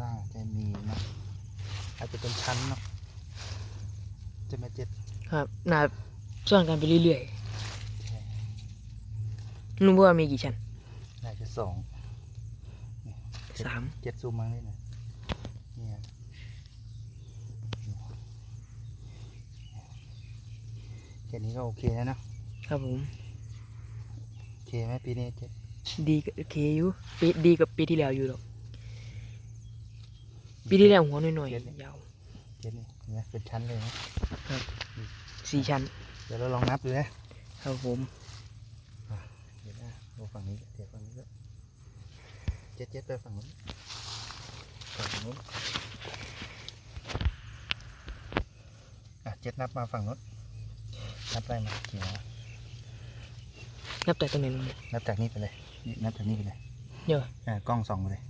ล่างจะมีนะอาจจะเป็นชั้นเนาะจะมาเจ็ดครับน่าซ่อนกันไปเรื่อยใช่ๆรู้ว่ามีกี่ชั้นน่าจะสองสามเจ็ดซูมมาเลยนะเนี่ยแค่นี้ก็โอเคแล้วเนอะครับผมโอเคไหมปีนี้เจ็ดดีกับโอเคอยู่ปีดีกับปีที่แล้วอยู่หรอก ปีที่แล้วหัวหน่อยๆยาวเจ็ดนี่เห็นไหมเป็นชั้นเลยนะสี่ชั้น เดี๋ยวเราลองนับดูนะครับผมเดี๋ยวนะดูฝั่งนี้เดี๋ยวฝั่งนี้ก็เจ็ดเจ็ดไปฝั่งนู้นฝั่งนู้นอะเจ็ดนับมาฝั่งนู้นนับได้มากี่นะนับแต่ตรงไหนลงมานับจากนี้ไปเลยนี่นับจากนี้ไปเลยเดี๋ยวอ่ากล้องส่องไปเลย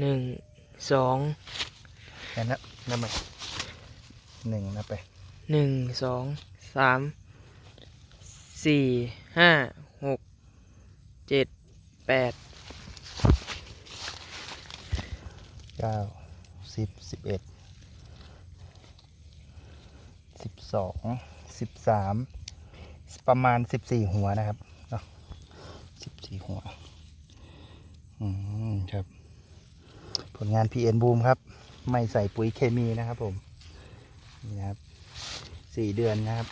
หนึ่งสองแล้วนับนับไปหนึ่งนับไปหนึ่งสองสามสี่ห้าหกเจ็ดแปดเก้าสิบสิบเอ็ดสิบสองสิบสามประมาณสิบสี่หัวนะครับสิบสี่หัว อืม ลงาน PN Boom ครับ ไม่ใส่ปุ๋ยเคมีนะครับผม นี่นะครับสี่เดือนนะครับ